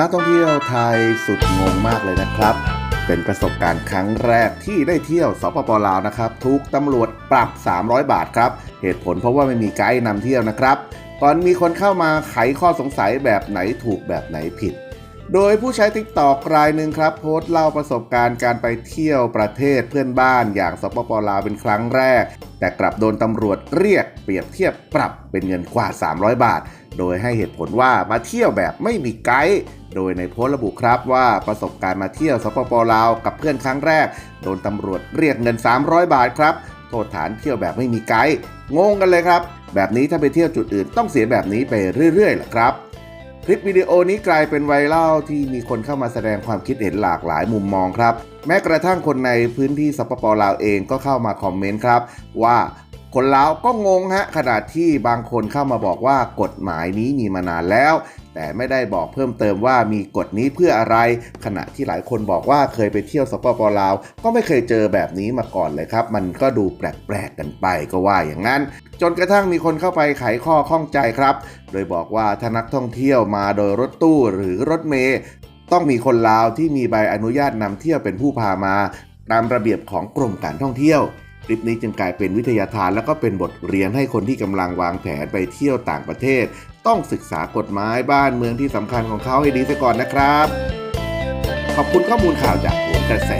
นักท่องเที่ยวไทยสุดงงมากเลยนะครับ เป็นประสบการณ์ครั้งแรกที่ได้เที่ยวสปปลาวนะครับถูกตำรวจปรับ 300 บาทครับ เหตุผลเพราะว่าไม่มีไกด์นำเที่ยวนะครับก่อนมีคนเข้ามาไขข้อสงสัยแบบไหนถูกแบบไหนผิด โดยผู้ใช้ติ๊กตอกรายหนึ่งครับ โพสต์เล่าประสบการณ์การไปเที่ยวประเทศเพื่อนบ้านอย่างสปปลาวเป็นครั้งแรก แต่กลับโดนตำรวจเรียกเปรียบเทียบปรับเป็นเงินกว่า 300 บาท โดยให้เหตุผลว่ามาเที่ยวแบบไม่มีไกด์โดยในโพสต์ระบุครับว่าประสบการณ์มาเที่ยวสปปลาวกับเพื่อนครั้งแรก โดนตำรวจเรียกเงิน 300 บาทครับโทษฐานเที่ยวแบบไม่มีไกด์งงกันเลยครับ แบบนี้ถ้าไปเที่ยวจุดอื่นต้องเสียแบบนี้ไปเรื่อยๆหละครับ คลิปวิดีโอนี้กลายเป็นไวรัลที่มีคนเข้ามาแสดงความคิดเห็นหลากหลายมุมมองครับ แม้กระทั่งคนในพื้นที่สปปลาวเองก็เข้ามาคอมเมนต์ครับ ว่า คนลาวก็งงฮะขนาดที่บางคนเข้ามาบอกว่ากฎหมายนี้มีมานานแล้ว แต่ไม่ได้บอกเพิ่มเติมว่ามีกฎนี้เพื่ออะไร ขณะที่หลายคนบอกว่าเคยไปเที่ยวสปปลาว ก็ไม่เคยเจอแบบนี้มาก่อนเลยครับ มันก็ดูแปลกๆกันไปก็ว่าอย่างนั้น จนกระทั่งมีคนเข้าไปไขข้อข้องใจครับ โดยบอกว่าถ้านักท่องเที่ยวมาโดยรถตู้หรือรถเมล์ต้องมีคนลาวที่มีใบอนุญาตนำเที่ยวเป็นผู้พามา ตามระเบียบของกรมการท่องเที่ยว คลิปนี้จึงกลายเป็นวิทยาทานและก็เป็นบทเรียนให้คนที่กำลังวางแผนไปเที่ยวต่างประเทศ ต้องศึกษากฎหมายบ้านเมืองที่สำคัญของเขาให้ดีซะก่อนนะครับ ขอบคุณข้อมูลข่าวจากหัวกระแส